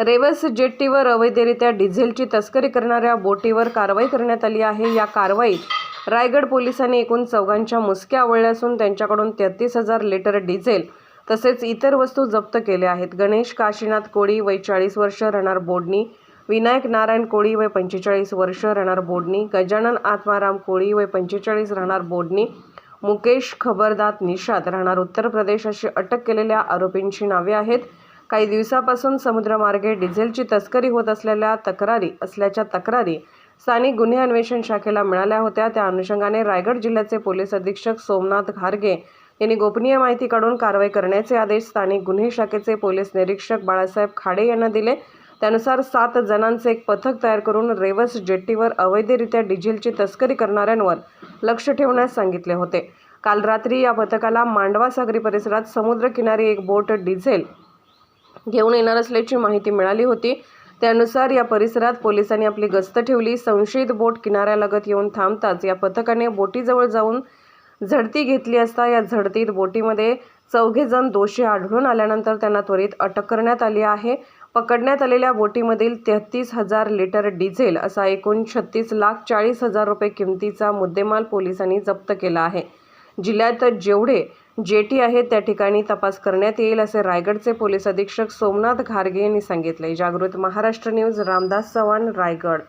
रेवस जेट्टीवर अवैधरित्या डिझेलची तस्करी करणाऱ्या बोटीवर कारवाई करण्यात आली आहे. या कारवाईत रायगड पोलिसांनी एकूण चौघांच्या मुसक्या आवळल्या असून त्यांच्याकडून तेहतीस हजार लिटर डिझेल तसेच इतर वस्तू जप्त केल्या आहेत. गणेश काशीनाथ कोळी वय चाळीस वर्ष राहणार बोडणी. विनायक नारायण कोळी वय पंचेचाळीस वर्ष राहणार बोडणी. गजानन आत्माराम कोळी वय पंचेचाळीस राहणार बोडणी. मुकेश खबरदात निषाद राहणार उत्तर प्रदेश अशी अटक केलेल्या आरोपींची नावे आहेत. काही दिवसापासून समुद्रमार्गे डिझेलची तस्करी होत असलेल्या तक्रारी असल्याच्या तक्रारी स्थानिक गुन्हे अन्वेषण शाखेला मिळाल्या होत्या. त्या अनुषंगाने रायगड जिल्ह्याचे पोलीस अधीक्षक सोमनाथ घारगे यांनी गोपनीय माहिती काढून कारवाई करण्याचे आदेश स्थानिक गुन्हे शाखेचे पोलीस निरीक्षक बाळासाहेब खाडे यांना दिले. त्यानुसार सात जणांचे एक पथक तयार करून रेवस जेट्टीवर अवैधरित्या डिझेलची तस्करी करणाऱ्यांवर लक्ष ठेवण्यास सांगितले होते. काल रात्री या पथकाला मांडवा सागरी परिसरात समुद्रकिनारी एक बोट डिझेल घेऊन येणार असल्याची माहिती मिळाली होती. त्यानुसार या परिसरात पोलिसांनी आपली गस्त ठेवली. संशयित बोट किनाऱ्यालगत येऊन थांबताच या पथकाने बोटीजवळ जाऊन झडती घेतली असता या झडतीत बोटीमध्ये चौघेजण दोषी आढळून आल्यानंतर त्यांना त्वरित अटक करण्यात आली आहे. पकडण्यात आलेल्या बोटीमधील तेहतीस हजार लिटर डिझेल असा एकूण छत्तीस लाख चाळीस हजार रुपये किमतीचा मुद्देमाल पोलिसांनी जप्त केला आहे. जिल्ह्यात जेवढे जेटी आहेत त्या ठिकाणी तपास करण्यात येईल असे रायगडचे पोलीस अधीक्षक सोमनाथ घारगे यांनी सांगितले जागृत महाराष्ट्र न्यूज रामदास चव्हाण रायगड.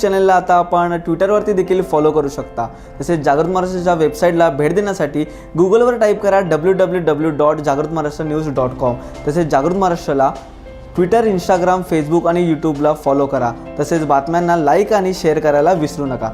चॅनलला आता आपण ट्विटरवरती देखील फॉलो करू शकता. तसेच जागृत महाराष्ट्राच्या वेबसाईटला भेट देण्यासाठी गुगलवर टाईप करा डब्ल्यू डब्ल्यू डब्ल्यू डॉट जागृत महाराष्ट्र न्यूज डॉट कॉम तसेच जागृत महाराष्ट्राला ट्विटर इंस्टाग्राम फेसबुक आणि यूट्यूबला फॉलो करा. तसेच बातम्यांना लाईक आणि शेअर करायला विसरू नका.